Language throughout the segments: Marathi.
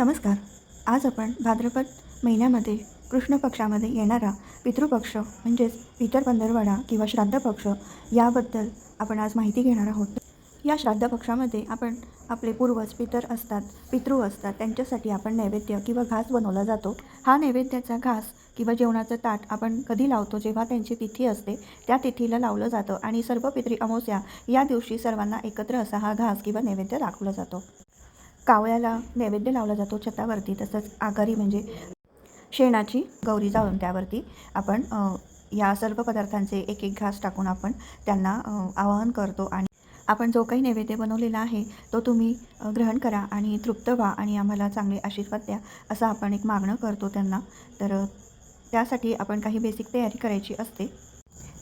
नमस्कार. आज आपण भाद्रपद महिन्यामध्ये कृष्ण पक्षामध्ये येणारा पितृपक्ष म्हणजेच पितर पंधरवडा किंवा श्राद्ध पक्ष याबद्दल आपण आज माहिती घेणार आहोत. या श्राद्ध पक्षामध्ये आपण आपले पूर्वज पितर असतात पितृ असतात त्यांच्यासाठी आपण नैवेद्य किंवा घास बनवला जातो. हा नैवेद्याचा घास किंवा जेवणाचं ताट आपण कधी लावतो जेव्हा त्यांची तिथी असते त्या तिथीला लावलं जातं आणि सर्व पितरी अमावस्या या दिवशी सर्वांना एकत्र असा हा घास किंवा नैवेद्य दाखवला जातो. कावळ्याला नैवेद्य लावला जातो छतावरती तसंच आघारी म्हणजे शेणाची गौरी जाळून त्यावरती आपण या सर्व पदार्थांचे एक एक घास टाकून आपण त्यांना आवाहन करतो आणि आपण जो काही नैवेद्य बनवलेला आहे तो तुम्ही ग्रहण करा आणि तृप्त व्हा आणि आम्हाला चांगले आशीर्वाद द्या असं आपण एक मागणं करतो त्यांना. तर त्यासाठी आपण काही बेसिक तयारी करायची असते.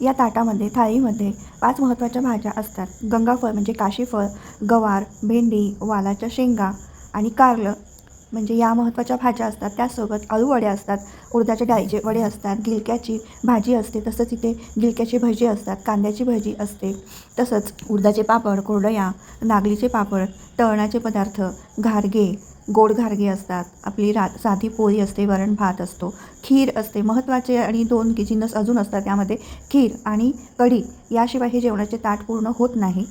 या ताटामध्ये थाळीमध्ये पाच महत्त्वाच्या भाज्या असतात. गंगाफळ म्हणजे काशीफळ गवार भेंडी वालाच्या शेंगा आणि कारलं म्हणजे या महत्त्वाच्या भाज्या असतात. त्यासोबत आळूवडे असतात उडदाच्या डाळीचे वडे असतात गिलक्याची भाजी असते तसंच इथे गिलक्याची भजी असतात कांद्याची भजी असते. तसंच उडदाचे पापड कोरडया नागलीचे पापड तळणाचे पदार्थ घारगे गोड घारगे असतात. आपली रा साधी पोळी असते वरण भात असतो. खीर असते महत्त्वाचे आणि दोन की जिन्नस अजून असतात त्यामध्ये खीर आणि कढी याशिवाय हे जेवणाचे ताट पूर्ण होत नाही.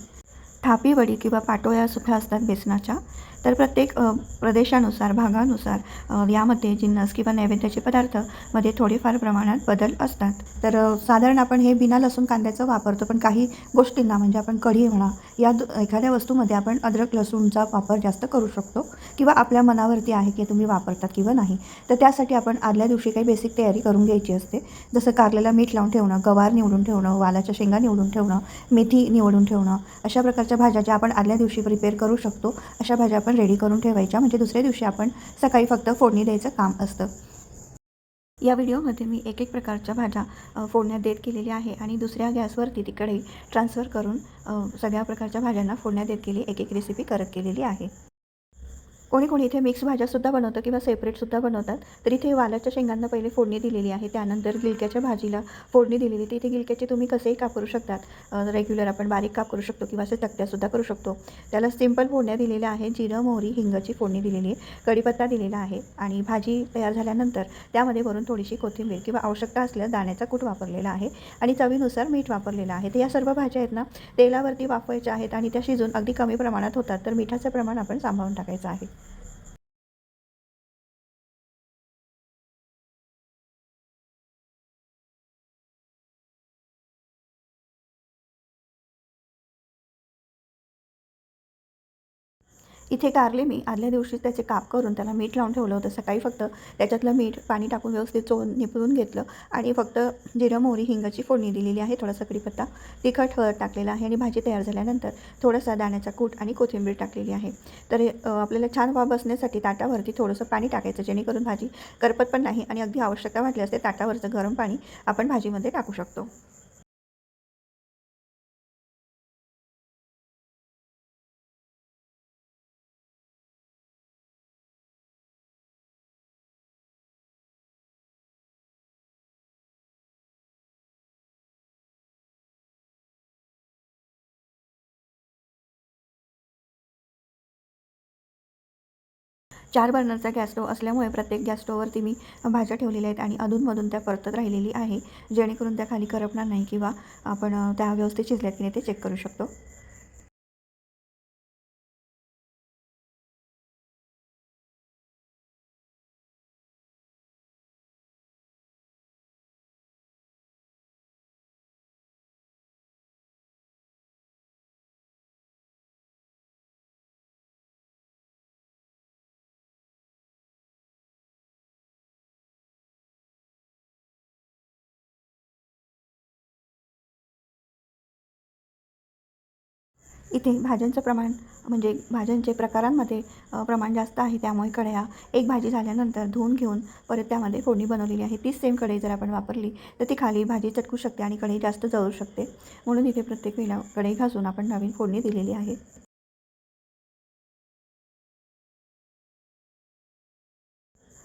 थापीवडी किंवा किंवा पाटोळ्यासुद्धा असतात बेसनाच्या. तर प्रत्येक प्रदेशानुसार भागानुसार यामध्ये जिन्नस किंवा नैवेद्याचे पदार्थमध्ये थोडेफार प्रमाणात बदल असतात. तर साधारण आपण हे बिना लसूण कांद्याचं वापरतो पण काही गोष्टींना म्हणजे आपण कढी म्हणा या एखाद्या वस्तूमध्ये आपण अद्रक लसूणचा वापर जास्त करू शकतो किंवा आपल्या मनावरती आहे की तुम्ही वापरतात किंवा नाही. तर त्यासाठी आपण आदल्या दिवशी काही बेसिक तयारी करून घ्यायची असते. जसं कारल्याला मीठ लावून ठेवणं गवार निवडून ठेवणं वालाच्या शेंगा निवडून ठेवणं मेथी निवडून ठेवणं अशा प्रकारच्या भाज्या ज्या आपण आदल्या दिवशी प्रिपेअर करू शकतो अशा भाज्या आपण रेडी करून ठेवायच्या. म्हणजे दुसऱ्या दिवशी आपण सकाळी फक्त फोडणी द्यायचं काम असतं. या व्हिडिओमध्ये मी एक एक प्रकारच्या भाज्या फोडण्यात देत केलेल्या आहे आणि दुसऱ्या गॅसवरती तिकडे ट्रान्सफर करून सगळ्या प्रकारच्या भाज्यांना फोडण्यात देत केली एक एक रेसिपी करत केलेली आहे. कोणी कोणी इथे मिक्स भाज्यासुद्धा बनवतं किंवा सेपरेटसुद्धा बनवतात. तर इथे वालाच्या शेंगांना पहिले फोडणी दिलेली आहे. त्यानंतर गिलक्याच्या भाजीला फोडणी दिलेली तर इथे गिलक्याचे तुम्ही कसेही काप करू शकतात रेग्युलर आपण बारीक काप करू शकतो किंवा असे तक्त्यासुद्धा करू शकतो. त्याला सिंपल फोडण्या दिलेल्या आहे जिरं मोहरी हिंगाची फोडणी दिलेली आहे. कढीपत्ता दिलेला आहे. आणि भाजी तयार झाल्यानंतर त्यामध्ये वरून थोडीशी कोथिंबीर किंवा आवश्यकता असल्यास दाण्याचा कूट वापरलेला आहे. आणि चवीनुसार मीठ वापरलेलं आहे. तर या सर्व भाज्या आहेत ना तेलावरती वाफवायच्या आहेत आणि त्या शिजून अगदी कमी प्रमाणात होतात. तर मिठाचं प्रमाण आपण सांभाळून टाकायचं आहे. इथे कारले मी. आदल्या दिवशी त्याचे काप करून त्याला मीठ लावून ठेवलं होतं. सकाळी फक्त त्याच्यातलं मीठ पाणी टाकून व्यवस्थित चोळून निपळून घेतलं आणि फक्त जिरं मोहरी हिंगाची फोडणी दिलेली आहे थोडासा कडीपत्ता तिखट हळद टाकलेला आहे आणि भाजी तयार झाल्यानंतर थोडासा दाण्याचा कूट आणि कोथिंबीर टाकलेली आहे. तर आपल्याला छान वाफ बसण्यासाठी ताटावरती थोडंसं पाणी टाकायचं जेणेकरून भाजी करपत पण नाही आणि अगदी आवश्यकता वाटली असते ताटावरचं गरम पाणी आपण भाजीमध्ये टाकू शकतो. चार बर्नरचा गॅस स्टोव असल्यामुळे प्रत्येक गॅस स्टोववरती मी भाज्या ठेवलेल्या आहेत आणि अधूनमधून त्या परतत राहिलेली आहे. जेणेकरून त्या खाली करपणार नाही किंवा आपण त्या व्यवस्थित शिजल्यात की नाही ते चेक करू शकतो. इथे भाज्यांचं प्रमाण म्हणजे भाज्यांचे प्रकारांमध्ये प्रमाण जास्त आहे त्यामुळे कढया एक भाजी झाल्यानंतर धुवून घेऊन परत त्यामध्ये फोडणी बनवलेली आहे. तीच सेम कढई जर आपण वापरली तर ती खाली भाजी चटकू शकते आणि कढई जास्त जळू शकते. म्हणून इथे प्रत्येक वेळेला कढई घासून आपण नवीन फोडणी दिलेली आहे.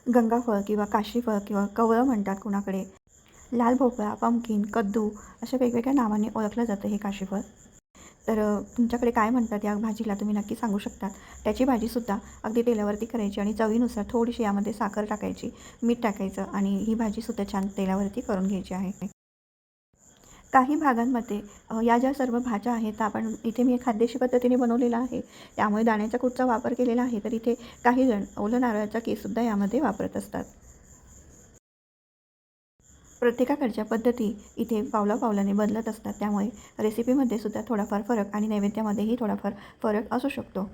गंगाफळ किंवा काशीफळ किंवा कवळं म्हणतात कुणाकडे? लाल भोपळा पंपकिन कद्दू अशा वेगवेगळ्या नावाने ओळखलं जातं हे काशीफळ तर तुमच्याकडे काय म्हणतात? या भाजीला तुम्ही नक्की सांगू शकतात. त्याची भाजीसुद्धा अगदी तेलावरती करायची आणि चवीनुसार थोडीशी यामध्ये साखर टाकायची मीठ टाकायचं आणि ही भाजीसुद्धा छान तेलावरती करून घ्यायची आहे. काही भागांमध्ये या ज्या सर्व भाज्या आहेत त्या आपण इथे मी खाद्यशी पद्धतीने बनवलेला आहे. त्यामुळे दाण्याच्या कुटचा वापर केलेला आहे तर इथे काही जण ओलं नारळाचा केससुद्धा यामध्ये वापरत असतात. प्रत्येकाकडच्या पद्धती इथे पावला पावलाने बदलत असतात. त्यामुळे रेसिपीमध्ये सुद्धा थोडाफार फरक आणि नैवेद्यामध्येही थोडाफार फरक असू शकतो.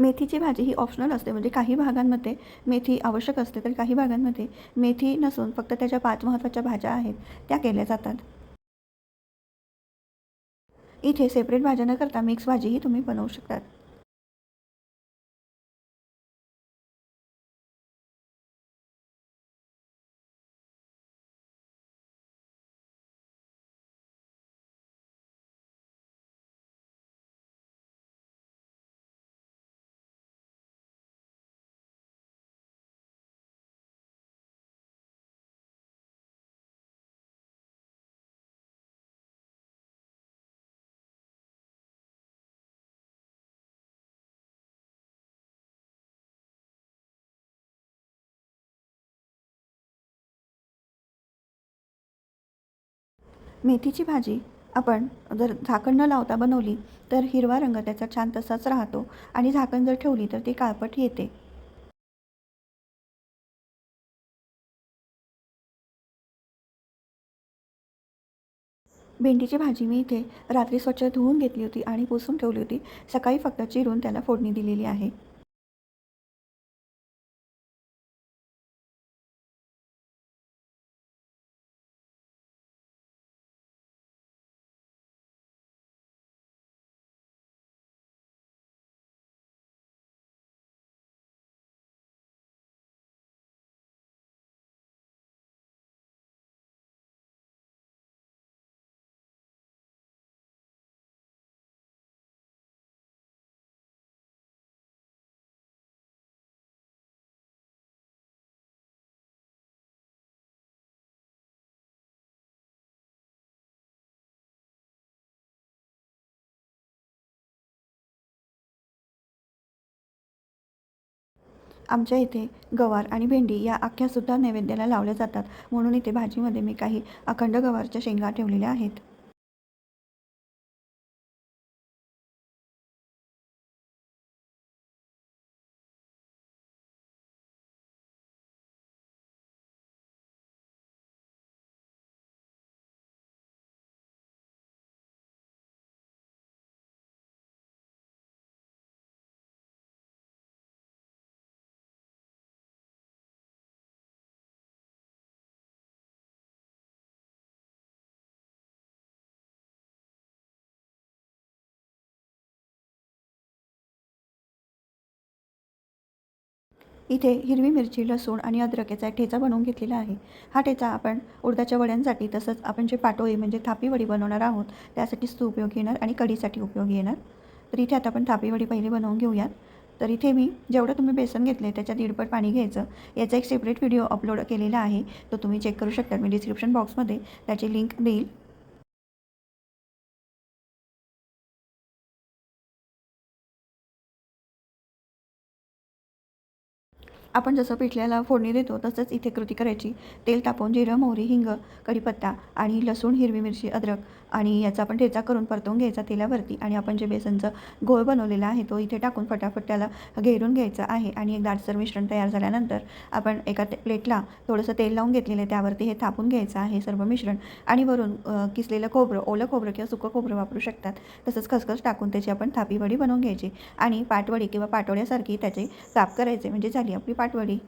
मेथीची भाजी ही ऑप्शनल असते. म्हणजे काही भागांमध्ये मेथी आवश्यक असते तर काही भागांमध्ये मेथी नसून फक्त त्याच्या पाच महत्त्वाच्या भाज्या आहेत त्या केल्या जातात. इथे सेपरेट भाज्या न करता मिक्स भाजीही तुम्ही बनवू शकतात. मेथीची भाजी आपण जर झाकण न लावता बनवली तर हिरवा रंग त्याचा छान तसाच राहतो आणि झाकण जर ठेवली तर ती काळपट येते. भेंडीची भाजी मी इथे रात्री स्वच्छ धुवून घेतली होती आणि पुसून ठेवली होती. सकाळी फक्त चिरून त्याला फोडणी दिलेली आहे. आमच्या इथे गवार आणि भेंडी या अख्ख्यासुद्धा नैवेद्याला लावल्या जातात. म्हणून इथे भाजीमध्ये मी काही अखंड गवारच्या शेंगा ठेवलेल्या आहेत. इथे हिरवी मिरची लसूण आणि अद्रकेचा ठेचा बनवून घेतलेला आहे. हा ठेचा आपण उडदाच्या वड्यांसाठी तसंच आपण जे पाटोळी म्हणजे थापीवडी बनवणार आहोत त्यासाठीच तो उपयोगी येणार आणि कढीसाठी उपयोगी येणार तर इथे आता आपण थापीवडी पहिले बनवून घेऊयात. तर इथे मी जेवढं तुम्ही बेसन घेतले त्याच्या दीडपट पाणी घ्यायचं. याचा एक सेपरेट व्हिडिओ अपलोड केलेला आहे तो तुम्ही चेक करू शकता. मी डिस्क्रिप्शन बॉक्समध्ये त्याची लिंक देईल. आपण जसं पिठल्याला फोडणी देतो तसंच इथे कृती करायची. तेल तापवून जिरं मोहरी हिंग कढीपत्ता आणि लसूण हिरवी मिरची अद्रक. आणि याचा आपण ठेचा करून परतवून घ्यायचा तेलावरती आणि आपण जे बेसनचं घोळ बनवलेला आहे तो इथे टाकून फटाफट त्याला घेरून घ्यायचा आहे. आणि एक दाटसर मिश्रण तयार झाल्यानंतर आपण एका ते प्लेटला थोडंसं तेल लावून घेतलेलं आहे. त्यावरती हे थापून घ्यायचं आहे सर्व मिश्रण. आणि वरून किसलेलं खोबरं ओलं खोबरं किंवा सुकं खोबरं वापरू शकतात. तसंच खसखस टाकून त्याची आपण थापी वडी बनवून घ्यायची. आणि पाटवडी किंवा पाटवड्यासारखी त्याचे काप करायचे. म्हणजे झाली आपली पाटवडी.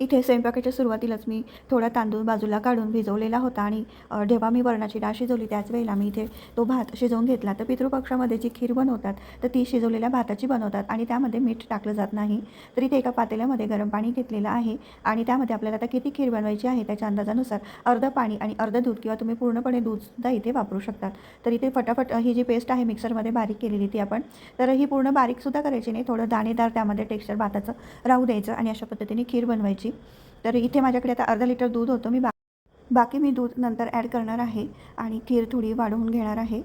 इथे स्वयंपाकाच्या सुरुवातीलाच मी थोडा तांदूळ बाजूला काढून भिजवलेला होता आणि जेव्हा मी वरणाची डाळ शिजवली त्याच वेळेला मी इथे तो भात शिजवून घेतला. तर पितृपक्षामध्ये जी खीर बनवतात तर ती शिजवलेल्या भाताची बनवतात आणि त्यामध्ये मीठ टाकलं जात नाही. तर इथे एका पातेल्यामध्ये गरम पाणी घेतलेलं आहे आणि त्यामध्ये आपल्याला आता किती खीर बनवायची आहे त्याच्या अंदाजानुसार अर्धं पाणी आणि अर्धं दूध किंवा तुम्ही पूर्णपणे दूधसुद्धा इथे वापरू शकतात तर इथे फटाफट ही जी पेस्ट आहे मिक्सरमध्ये बारीक केलेली ती आपण तर ही पूर्ण बारीकसुद्धा करायची नाही. थोडं दाणेदार त्यामध्ये टेक्स्चर भाताचं राहू द्यायचं आणि अशा पद्धतीने खीर बनवायची. तर इथे माझ्याकडे आता अर्धा लिटर दूध होतं. मी बा बाकी मी दूध नंतर ॲड करणार आहे आणि खीर थोडी वाढवून घेणार आहे.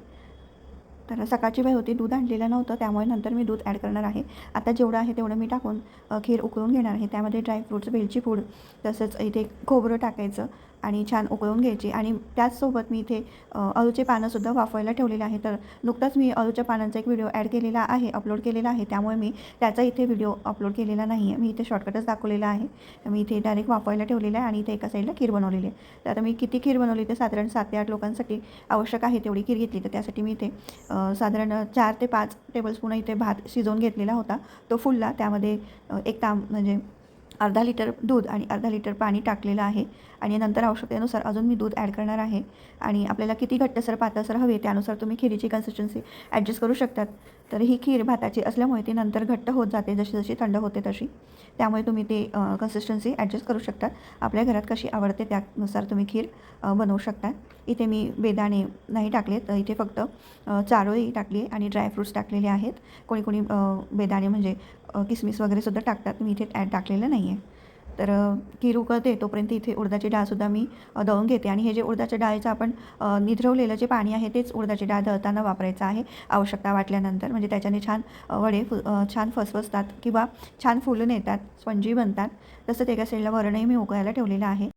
तर सकाळची वेळ होती दूध आणलेलं नव्हतं त्यामुळे नंतर मी दूध ॲड करणार आहे. आता जेवढं आहे तेवढं मी टाकून खीर उकळून घेणार आहे. त्यामध्ये ड्रायफ्रूट्स वेलची पूड तसंच इथे खोबरं टाकायचं. आणि छान उकळून घ्यायची. आणि त्याचसोबत मी इथे अळूचे पानंसुद्धा वाफवायला ठेवलेले आहे तर नुकताच मी अळूच्या पानांचा एक व्हिडिओ ॲड केलेला आहे अपलोड केलेला आहे. त्यामुळे मी त्याचा इथे व्हिडिओ अपलोड केलेला नाही आहे. मी इथे शॉर्टकटच दाखवलेला आहे. मी इथे डायरेक्ट वाफवायला ठेवलेला आहे आणि इथे एका साईडला खीर बनवलेली आहे. तर आता मी किती खीर बनवली ते साधारण सात ते आठ लोकांसाठी आवश्यक आहे तेवढी खीर घेतली. तर त्यासाठी मी इथे साधारण चार ते पाच टेबलस्पून इथे भात शिजवून घेतलेला होता. तो फुलला. त्यामध्ये एक ताम म्हणजे अर्धा लिटर दूध आणि अर्धा लिटर पाणी टाकलेलं आहे आणि नंतर आवश्यकतेनुसार अजून मी दूध ॲड करणार आहे आणि आपल्याला किती घट्टसर पातळसर हवे त्यानुसार तुम्ही खिरीची कन्सिस्टन्सी ॲडजस्ट करू शकतात. तर ही खीर भाताची असल्यामुळे ती नंतर घट्ट होत जाते जशी जशी थंड होते तशी. त्यामुळे तुम्ही ते कन्सिस्टन्सी ॲडजस्ट करू शकतात. आपल्या घरात कशी आवडते त्यानुसार तुम्ही खीर बनवू शकता. इथे मी बेदाणे नाही टाकले तर इथे फक्त चारोळी टाकली आणि ड्रायफ्रूट्स टाकलेले आहेत. कोणी कोणी बेदाणे म्हणजे किसमिस वगैरे सुद्धा टाकतात. मी इथे ॲड टाकलेलं नाही आहे तर अ, खीर तोपर्यंत इथे उडदाची डाळसुद्धा मी दळून घेते. आणि हे जे उडदाच्या डाळीचं आपण निधरवलेलं जे पाणी आहे तेच उडदाची डाळ दळताना वापरायचं आहे आवश्यकता वाटल्यानंतर. म्हणजे त्याच्याने छान वडे फु छान फसफसतात किंवा छान फुलून येतात स्पंजी बनतात. तसंच एका साईडला वरणही मी उकळायला ठेवलेलं आहे.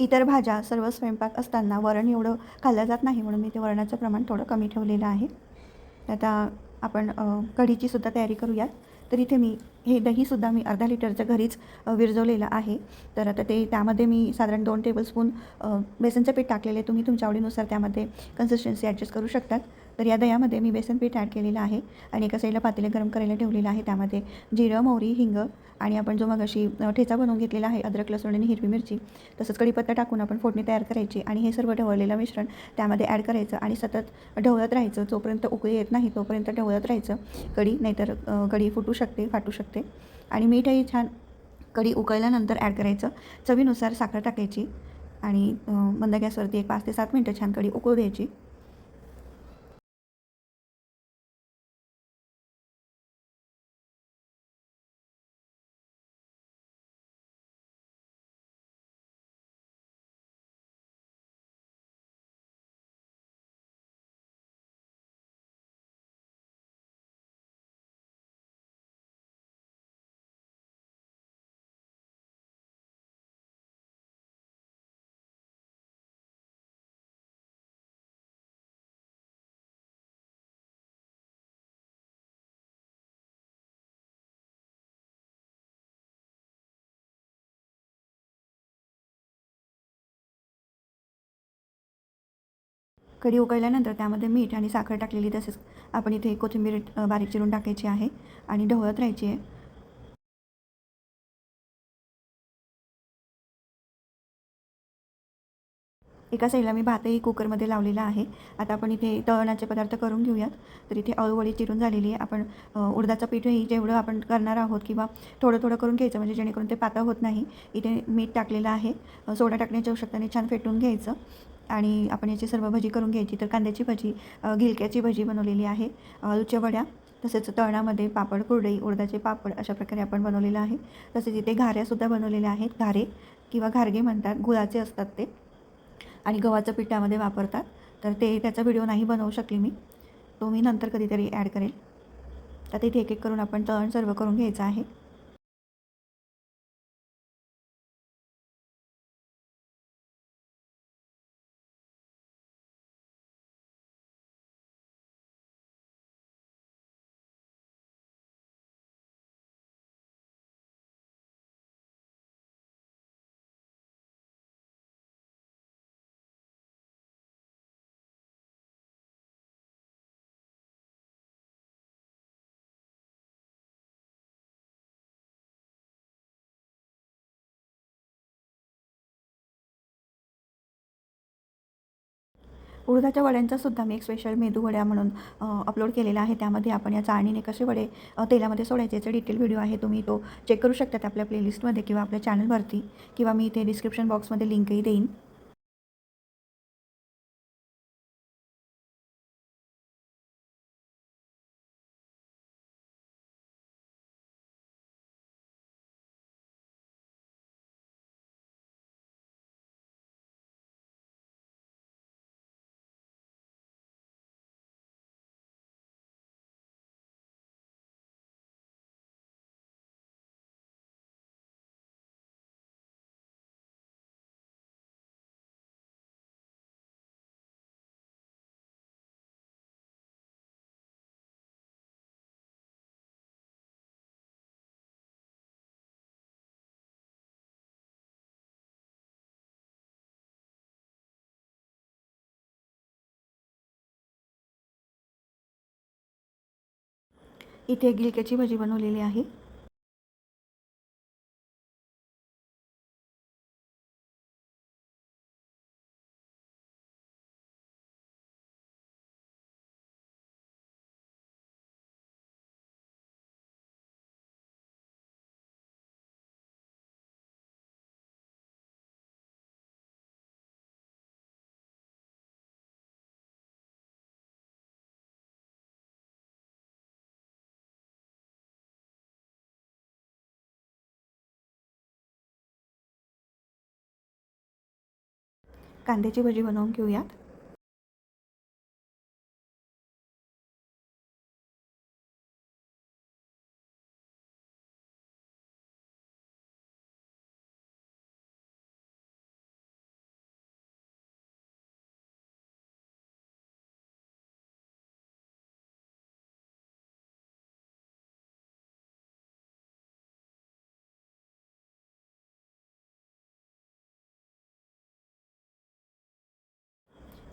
इतर भाज्या सर्व स्वयंपाक असताना वरण एवढं खाल्लं जात नाही म्हणून मी ते वरणाचं प्रमाण थोडं कमी ठेवलेलं आहे. तर आता आपण कढीचीसुद्धा कढीची सुद्धा तयारी करूयात. तर इथे मी हे दहीसुद्धा मी अर्धा लिटरचं घरीच विरजवलेलं आहे. तर आता ते त्यामध्ये मी साधारण दोन टेबलस्पून बेसनचं पीठ टाकलेले तुम्ही तुमच्या आवडीनुसार त्यामध्ये कन्सिस्टन्सी ॲडजस्ट करू शकतात. तर या दह्यामध्ये मी बेसन पीठ ॲड केलेलं आहे आणि एका साईडला पातेलं गरम करायला ठेवलेलं आहे. त्यामध्ये जिरं मोहरी हिंग आणि आपण जो मग अशी ठेचा बनवून घेतलेला आहे अद्रक लसूण आणि हिरवी मिरची तसंच कढीपत्ता टाकून आपण फोडणी तयार करायची आणि हे सर्व ढवळलेलं मिश्रण त्यामध्ये ॲड करायचं आणि सतत ढवळत राहायचं. जोपर्यंत उकळी येत नाही तोपर्यंत ढवळत राहायचं. कढी नाहीतर कढी फुटू शकते फाटू शकते. आणि मीठही छान कढी उकळल्यानंतर ॲड करायचं. चवीनुसार साखर टाकायची आणि मंद गॅसवरती एक पाच ते सात मिनटं छान कढी उकळू द्यायची. कढी उकळल्यानंतर त्यामध्ये मीठ आणि साखर टाकलेली तसेच आपण इथे कोथिंबीर बारीक चिरून टाकायची आहे आणि ढवळत राहायची आहे. एका साईडला मी भातही कुकरमध्ये लावलेला आहे. आता आपण इथे तळणाचे पदार्थ करून घेऊयात. तर इथे अळूवळी चिरून झालेली आहे. आपण उडदाचं पीठही जेवढं आपण करणार आहोत किंवा थोडं थोडं करून घ्यायचं म्हणजे जेणेकरून ते पातळ होत नाही इथे मीठ टाकलेलं आहे. सोडा टाकण्याच्या आवश्यकताने छान फेटून घ्यायचं. आणि आपण याची सर्व भजी करून घ्यायची. तर कांद्याची भजी घिलक्याची गिलक्याची भजी बनवलेली आहे. अळूच्या वड्या तसेच तळणामध्ये पापड कुरडई उडदाचे पापड अशा प्रकारे आपण बनवलेलं आहे. तसेच इथे घाऱ्यासुद्धा बनवलेल्या आहेत. घारे किंवा घारगे म्हणतात. गुळाचे असतात ते. आणि गव्हाचं पिठामध्ये वापरतात. तर ते त्याचा व्हिडिओ नाही बनवू शकले मी. तो मी नंतर कधीतरी ॲड करेल. तर इथे एक एक करून आपण तळण सर्व करून घ्यायचं आहे. उडदाच्या वड्यांचा सुद्धा मी एक स्पेशल मेदू वड्या म्हणून अपलोड केलेला आहे. त्यामध्ये आपण या चाळणीने कसे वडे तेलामध्ये सोडायचे याचा डिटेल व्हिडिओ आहे. तुम्ही तो चेक करू शकतात आपल्या प्लेलिस्टमध्ये किंवा आपल्या चॅनलवरती किंवा मी इथे डिस्क्रिप्शन बॉक्समध्ये लिंकही देईन. इथे गिलक्याची भजी बनवलेली आहे. कांद्याची भजी बनवून घेऊयात.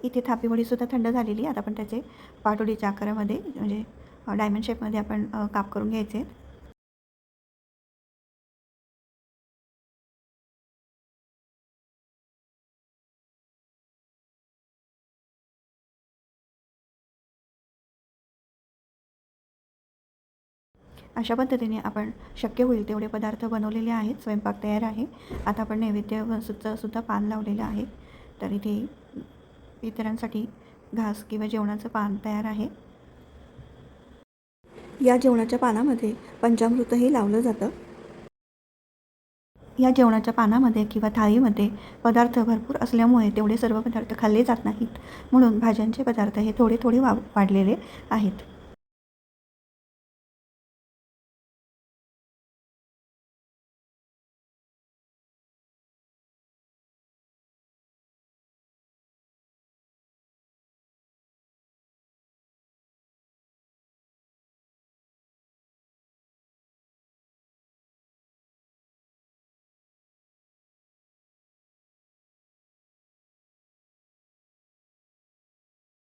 इथे थापीवडीसुद्धा थंड झालेली आता आपण त्याचे पाटोडीच्या आकारामध्ये म्हणजे डायमंड शेपमध्ये आपण काप करून घ्यायचे. अशा पद्धतीने आपण शक्य होईल तेवढे पदार्थ बनवलेले आहेत. स्वयंपाक तयार आहे. आता आपण नैवेद्य सुद्धा सुद्धा पान लावलेलं आहे. तर इथे इतरांसाठी घास किंवा जेवणाचं पान तयार आहे. या जेवणाच्या पानामध्ये पंचामृतही लावलं जातं. या जेवणाच्या पानामध्ये किंवा थाळीमध्ये पदार्थ भरपूर असल्यामुळे तेवढे सर्व पदार्थ खाल्ले जात नाहीत. म्हणून भाज्यांचे पदार्थ हे थोडे थोडे वा वाढलेले आहेत.